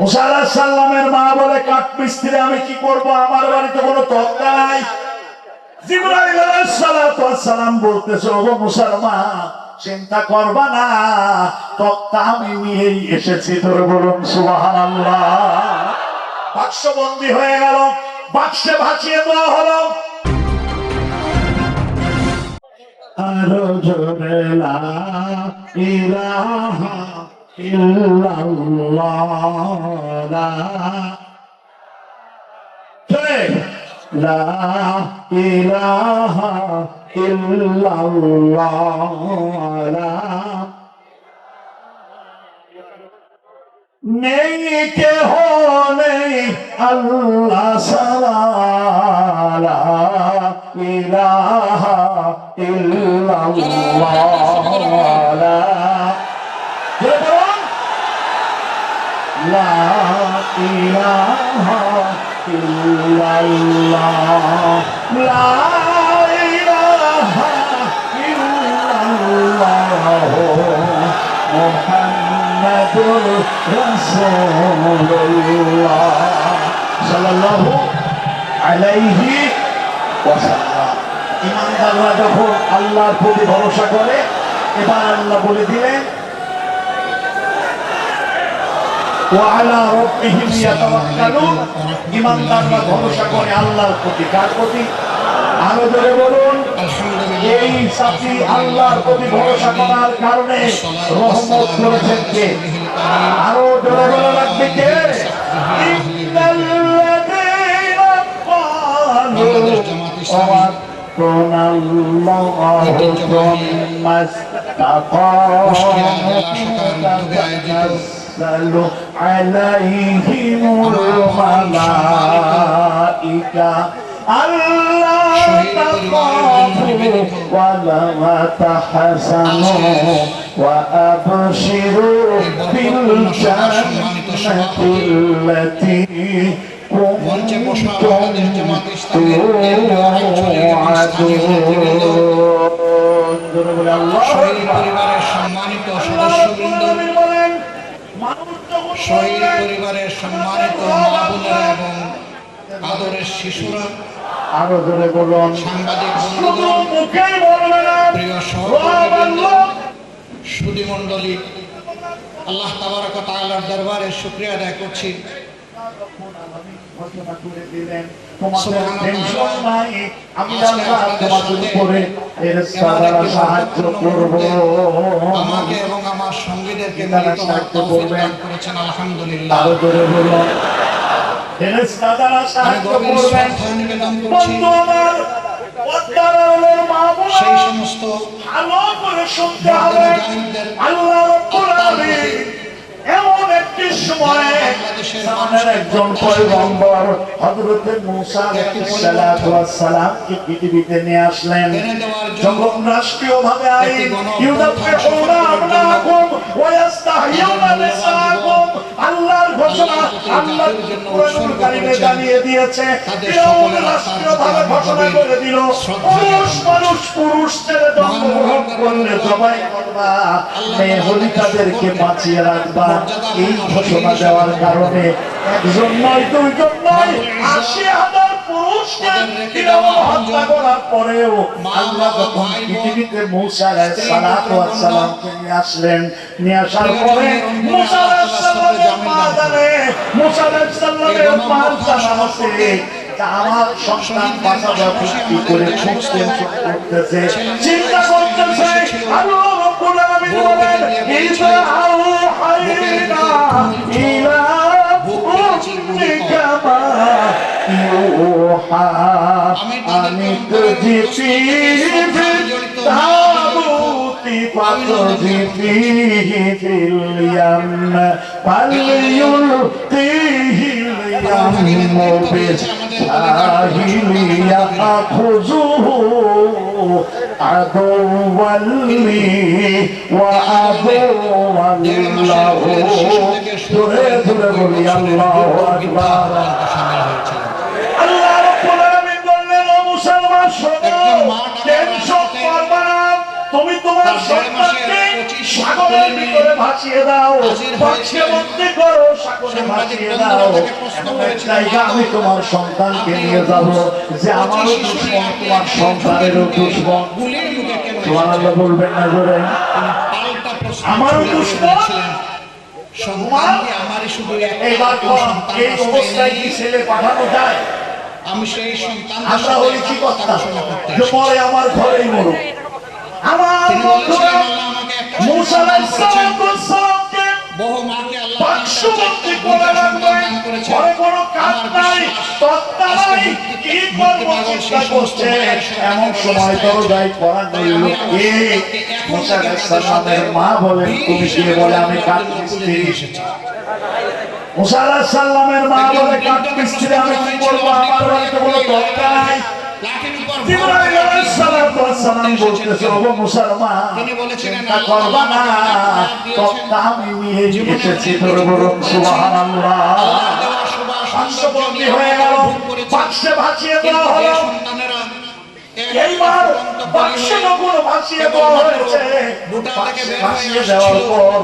মুসা আলাহিস সালামের মা বলে, কাঠ মিস্ত্রি, আমি কি করব? আমার বাড়িতে কোনো তক্তা নাই। চিন্তা না, তক্তা আমি এসেছি হয়ে গেল ভাসিয়ে হলো। আরও জোরে ইল্লাল্লাহ লা লা ইলাহা ইল্লাল্লাহ। লা নেই কেহ নেই আল্লাহ সালা ইলাহা ইল্লাল্লাহ। লা জোরে বলুন। লা ইলাহা ইল্লাল্লাহ লা ইলাহা ইল্লাল্লাহ মুহাম্মাদুর রাসূলুল্লাহ সাল্লাল্লাহু আলাইহি ওয়াসাল্লাম। ইমানদাররা যখন আল্লাহর প্রতি ভরসা করে এবার আল্লাহ বলে দিলেন ওয়ালা রব্বিহিম ইয়াতাওয়াক্কালুন ইমানদাররা ভরসা করে আল্লাহর প্রতি কার প্রতি আরো জোরে বলুন এই সাথী আল্লাহর প্রতি ভরসা করার কারণে রহমত করেছেন কে আরো জোরে বলে রাখবে কে ইন্নাল্লাযীনা ক্বালু ربنا الله ثم استقاموا تتنزل عليهم الملائكة ألا تخافوا ولا تحزنوا وأبشروا بالجنة التي মঞ্চে বসা বাংলাদেশ জামাত ইসলামের কেন্দ্রীয় আঞ্চলিক শহীদ পরিবারের সম্মানিত সদস্যবৃন্দ শহীদ পরিবারের সম্মানিত মা বোনেরা এবং আদরের শিশুরা আরও ধরে বলুন। সাংবাদিক প্রিয় আল্লাহ সুদী মণ্ডলী আল্লাহ তাবারক তাআলার দরবারে শুকরিয়া আদায় করছি। ঘোষণা করে দিলেন তোমাদের টেনশন নাই আমি আল্লাহ তোমাদের উপরে এর সারা সাহায্য করব। আমাকে এবং আমার সঙ্গীদেরকে করেছেন আলহামদুলিল্লাহ। আরও সেই সমস্ত ভালো করে শুনতে হবে আল্লাহ এমন একটি সময়ে আমাদের একজন পয়গম্বর হযরতে মূসা আলাইহিস সালাতু ওয়াস সালামকে পৃথিবীতে নিয়ে আসলেন। যখন রাষ্ট্রীয়ভাবে আইন ইউদাফিউনা আবনাকুম ওয়া ইস্তাহইউনা নিসাকুম আল্লাহর ঘোষণা আল্লাহ কোরআনুল কারীমে জানিয়ে দিয়েছে ফিরাউন রাষ্ট্রীয়ভাবে ঘোষণা করে দিল পুরুষ মানুষ পুরুষ ছেলে জন্মগ্রহণ করলে সবাই করবা মেয়ে হলি তাদেরকে বাঁচিয়ে রাখবা এই ঘোষণা দেওয়ার কারণে একজন নয় দুইজন নয় আশি হাজার পুরুষকে হত্যা করার পরেও আল্লাহ যখন পৃথিবীতে মূসা আলাইহিস সালামকে নিয়ে আসলেন, নিয়ে আসার পরে আমার সন্তান বাঁচাবার কি করে খুব করতেছে, চিন্তা করতেছে, আল্লাহ রাব্বুল আলামিন বলেন ইযা আউহাইনা ইলা ইউহা আনিত জিফি তাবুতি পাতজি ফিহি ফিল ইয়াম ফালইউলকিহি ইয়াম বিসাহিলি ইয়াখুযুহু عدوا لي وعدوا له ধরে ধরে বলি আল্লাহ তুমি তোমার সন্তানকে সাগরের ভিতরে ভাসিয়ে দাও। হয়েছে। বন্দি করো সাগরে ভাসিয়ে দাও। জায়গা আমি তোমার সন্তানকে নিয়ে যাব যে আমারও দুশ্মন তোমার সন্তানেরও দুশ্মন। কেন সুবহানাল্লাহ বলবেন না জোরে। প্রশ্ন আমারও দুশ্মন? দিয়েছিলেন। আমারই শুধু একটা এইবার আপন সন্তান এই অবস্থায় কি ছেলে পাঠানো যায়? আমি সেই সন্তান আমরা হই কি কথা যে পরে আমার ঘরেই মরুক। আমার বন্ধুরা মুসা আলাইহিস বহু মাকে আল্লাহ করে কাজ নাই। নাই কি চিন্তা করছে? এমন সময় যাই আলাইহিস সালামের মা বলেন তুমি কে বলে আমি মিস্ত্রি এসেছি। মুসা আলাইহিস সালামের মা বলে মিস্ত্রি আমি কি করব? আমার বাড়িতে কোনো নাই। তিনি বলেছিলেন, আমি নিয়ে এসেছি বলুন সুবহানাল্লাহ। হয়ে গেল বাক্সে ভাসিয়ে দেওয়া হলো। এইবার বাক্সে যখন ভাসিয়ে দেওয়া হয়েছে। বুটা থেকে বাক্সে বের ভাসিয়ে দেওয়ার পর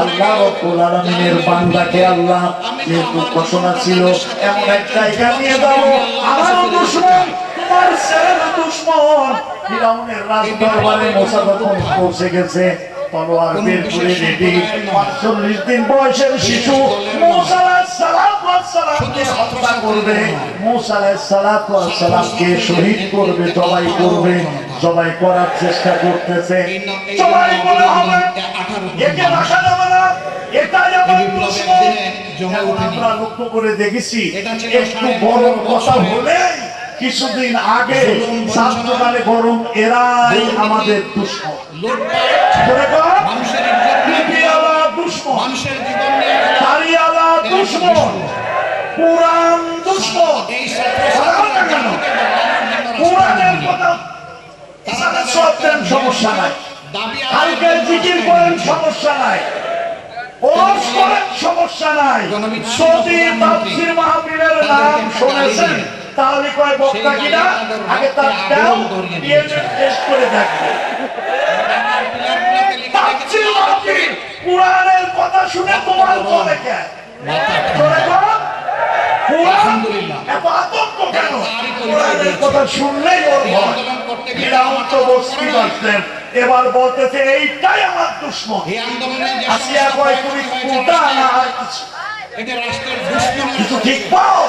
আল্লাহ রব্বুল আলামিনের বান্দাকে আল্লাহ যেহেতু ঘোষণা ছিল এমন এক জায়গা নিয়ে হিসেবে যাব। আমি আল্লাহর আমারও কাছে ফিরে যেতে দুশ্মন চাই। তোমার দুশ্মন। ফিরাউনের রাজদরবারে মোসা যখন পৌঁছে গেছে তলোয়ার বের করে রেডি। পাঁচচল্লিশ দিন বয়সের শিশু। মোসা আলাইহিস সালাতু ওয়াস সালামকে শুধু হত্যা করবে। ছাত্রছাত্রীদের নয়। মোসা আলাইহিস সালাতু ওয়াস সালামকে শহীদ করবে জবাই করবে জবাই করার চেষ্টা করতেছে। জবাই হবে। একে রাখা যাবে না এটাই আমার লক্ষ্য করে দেখেছি একটু বড় কথা বছরের হলে কিছুদিন আগে বঞ্চনা, গরম এরাই আমাদের দুশ্মন। পুরাণ দুশ্মন। পুরাণের কথা সব সমস্যা নাই। দাবি আদায়ের কালকে জিকির করেন সমস্যা নাই। ওরস করেন সমস্যা নাই। জনবিচ্ছিন্ন যদি প্রধানমন্ত্রী তাফসীর মাহফিলের নাম শুনেছেন? তাহলে কয় বক্তা কিনা? আগে তার দাও দিয়ে। টেস্ট করে দেখবে কোরআনের কথা শুনে তোমার বলে কেন? এবার বলতেছে এইটাই আমার দুশ্মন। আসিয়া কয় তুমি কোটা না আর কিছু রাষ্ট্রের ঠিক পাও?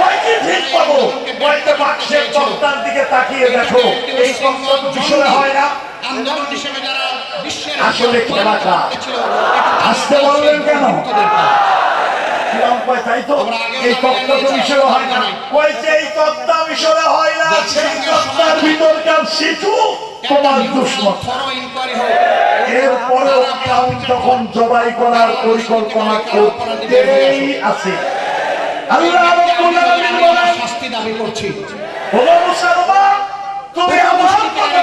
কয় ঠিক পাবো? কয়েকটা বাক্সের তক্তার দিকে তাকিয়ে দেখো এই তক্তা তো হয় না। আন্দোলন হিসেবে যারা বিশ্বের আসলে খেলাটা। আসতে বললেন কেন? তাই তো? এই তত্ত্ব হয় না। কয়েছে এই তক্তা মিশরে হয় না সেই তক্তার ভিতরকার শিশু তোমার দুশ্মন। এরপরেও ফিরাউন যখন জবাই করার পরিকল্পনা করতেই আছে। আল্লাহ রাব্বুল শাস্তি দাবি করছি। তুমি আমার কথা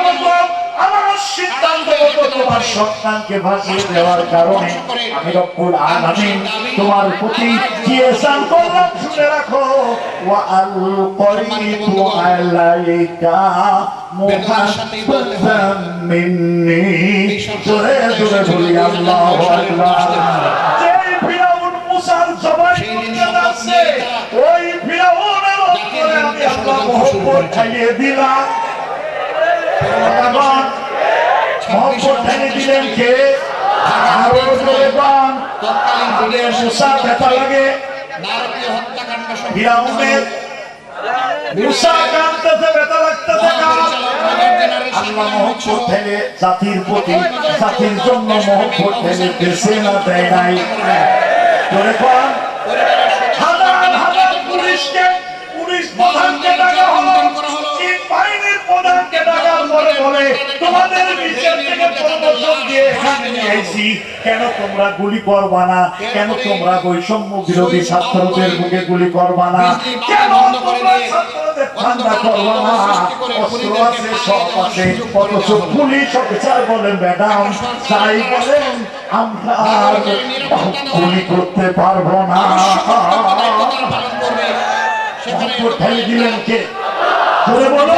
সন্তানকে ভাসিয়ে দেওয়ার কারণে আমি রব্বুল আলামিন তোমার প্রতি কি করলাম, শুনে রাখো। ওয়া আলকাইতু আলাইকা মুহাব্বাতাম মিন্নি। জোরে জোরে বলি, আল্লাহু আকবার। যেই ফিরাউন মুসার জবাই করতে যাচ্ছে, ওই ফিরাউনের অন্তরে আমি আল্লাহ মহব্বত খাইয়ে দিলাম। দিলেন কে তৎকালীন আমাদের মুসা ব্যথা লাগে। নারকীয় হত্যাকাণ্ড ফিরাউনের মুসা কাঁদতেছে ব্যথা লাগতেছে আল্লাহ মহব্বত ঠেলে জাতির প্রতি জাতির জন্য মহব্বত ঠেলে দেশে না দেয় নাই। জোরে বান হাজার হাজার পুলিশকে পরে বলে তোমাদের বিচার থেকে প্রমোশন দিয়ে এখানে নিয়ে আইছি কেন তোমরা গুলি করবা না? কেন তোমরা বৈষম্য বিরোধী ছাত্রদের বুকে গুলি করবা না? কেন তোমরা ছাত্রদের ঠান্ডা করবা না? অস্ত্র আছে সব আছে অথচ পুলিশ অফিসার বলেন ম্যাডাম তাই বলেন আমরা গুলি করতে পারব না। মহব্বত দিলেন কে? বলো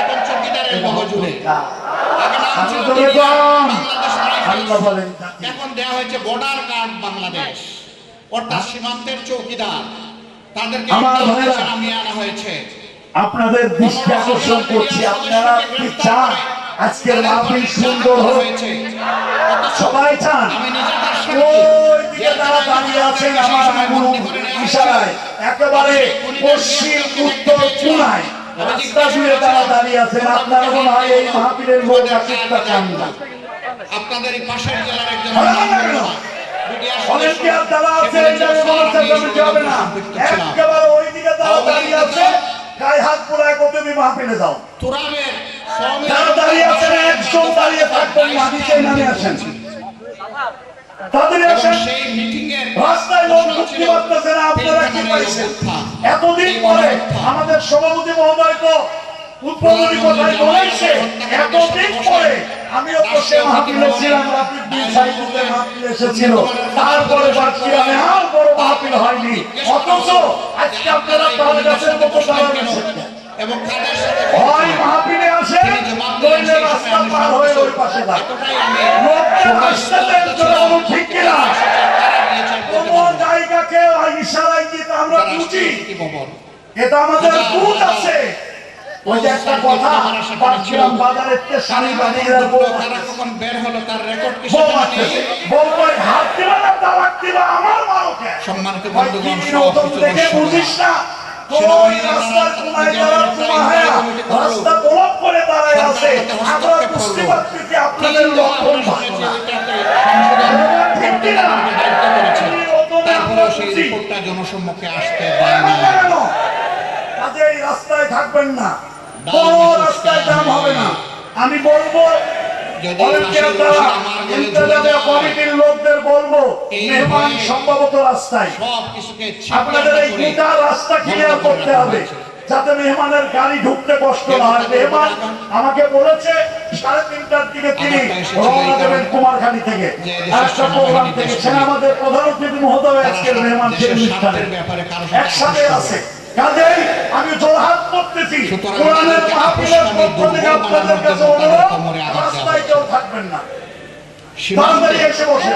এখন চৌকিদারের মহজুরে আমি এখন দেয়া হয়েছে বর্ডার আনা হয়েছে আপনাদের দৃষ্টি আকর্ষণ করছি। আপনারা কি চান? আজকের মাহফিল সুন্দর হোক। সবাই চান। আমি নিজে তার সাক্ষী। ওই দিকে যারা দাঁড়িয়ে আছেন আমার আঙুল ইশারায়। একেবারে পশ্চিম উত্তর কোনায় রাস্তা জুড়ে যারা দাঁড়িয়ে আছেন। আপনারা মনে হয় এই মাহফিলের লোক আসিফটা চান না? আপনাদের এই পাশের জেলার একজন ভালো লাগে না। মিডিয়া অনেকে আর আছে এই জায়গায় বলার চেষ্টা না। একেবারে ওই দিকে যারা দাঁড়িয়ে আছে। গায়ে হাত পোড়ায় কত তুমি মাহফিলে যাও? যারা দাঁড়িয়ে আছেন একজন দাঁড়িয়ে থাকবেন না নামে আসেন। তাদের সেই মিটিং এর রাস্তায় লোক না আপনারা কি পাইছেন? এতদিন পরে আমাদের সভাপতি মহোদয় তো উদ্বোধনী কথাই বলেছে। এতদিন পরে আমিও তো সে মাহফিলে ছিলাম সাইদুল্লাহ মাহফিলে এসেছিল। তারপরে বাচ্চিরামে আর বড় মাহফিল হয়নি। অথচ আজকে আপনারা তাহলে গাছের মতো সাথে হয় মাহফিলে পার পাশে ঠিক কিনা? কোন জায়গাকে ইশারায় দিয়ে তো আমরা বুঝি। এটা আমাদের বুঝ আছে। ওই যে একটা কথা পাচ্ছিলাম বাজারের তে স্বামী বানিয়ে বের হলো তার রেকর্ড কি বউ সেখানে আছে। নেই? বউ কই হাত দিবা না তালাক দিবা আমার মারোকে? সম্মানিত বন্ধুগণ সব কিছু বুঝিস না? রাস্তার কোনায় যারা তোমায় রাস্তা ব্লক করে দাঁড়ায় আছে। জনসম্মুখে আসতে দেয় না কেন? রাস্তায় থাকবেন না। কোনো রাস্তায় জাম হবে না। আমি বলব কমিটির লোকদের মেহমান সম্ভবত রাস্তায়। আপনাদের এই গোটা রাস্তা ক্লিয়ার করতে হবে। যাতে মেহমানের গাড়ি ঢুকতে কষ্ট না হয়। মেহমান আমাকে বলেছে সাড়ে তিনটার দিকে তিনি রওনা দেবেন কুমারখালী থেকে। একটা প্রোগ্রাম থেকে। আমাদের প্রধান অতিথি মহোদয় আজকের মেহমান সেই অনুষ্ঠানে একসাথে আছে। কাজেই আমি জোরহাত করতেছি। কোরআনের মাহফিলের পক্ষ থেকে আপনাদের কাছে অনুরোধ রাস্তায় কেউ থাকবেন না। তাড়াতাড়ি এসে বসে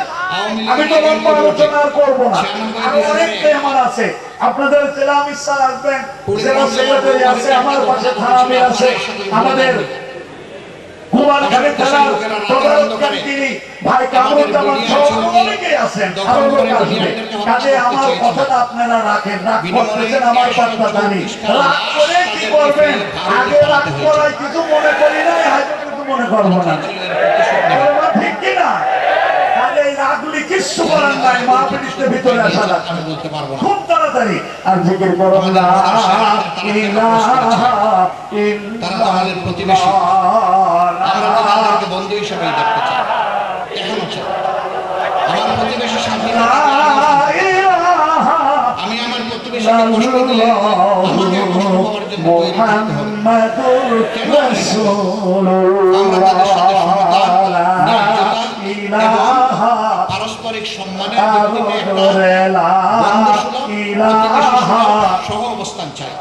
আমি তো লম্বা আলোচনা আর করব না। আরও অনেক আছে। আপনাদের জেলা আমির আসবেন জেলা সেক্রেটারি আছে আমার পাশে থানা আছে। আমাদের ভাই কামরুজ্জামান সহ অনেকেই আছেন আরও লোক আসবে কাজে আমার কথাটা আপনারা রাখেন রাগ করতেছেন আমার কথা জানি। রাগ করে কি করবেন? আগে রাগ করাই কিছু মনে করি নাই হয়তো কিছু মনে করব না বলব ঠিক কিনা তাহলে এই রাগগুলি কিচ্ছু করার নাই মা ভিতরে আসা আমি না। খুব তাড়াতাড়ি। আর জিকির করো লা তারা তো আমাদের প্রতিবেশী। আমরা তো তাদেরকে বন্ধু হিসেবেই দেখতে চাই এখনও চাই আমার প্রতিবেশী স্বাধীন আমি আমার প্রতিবেশীকে কষ্ট দিলে আমাকে কষ্ট হওয়ার জন্য আমরা তাদের সাথে সমতা এবং পারস্পরিক সম্মানের ভিত্তিতে একটা বন্ধুসুলভ প্রতিবেশী সহ অবস্থান চাই।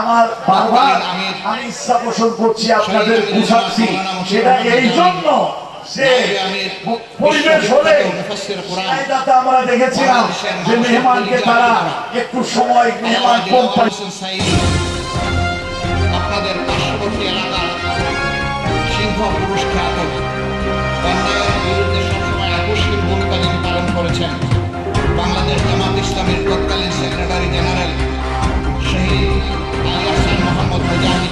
আমার বারবার আমি ইচ্ছা পোষণ করছি আপনাদের বুঝাচ্ছি সেটা এই জন্য। আপনাদের পার্শ্ববর্তী এলাকার সিংহ পুরস্কার আকস্মিক ভূমিকা তিনি পালন করেছেন বাংলাদেশ জামাত ইসলামের তৎকালীন সেক্রেটারি জেনারেল শহীদ আলী মোহাম্মদ মুজাহিদ।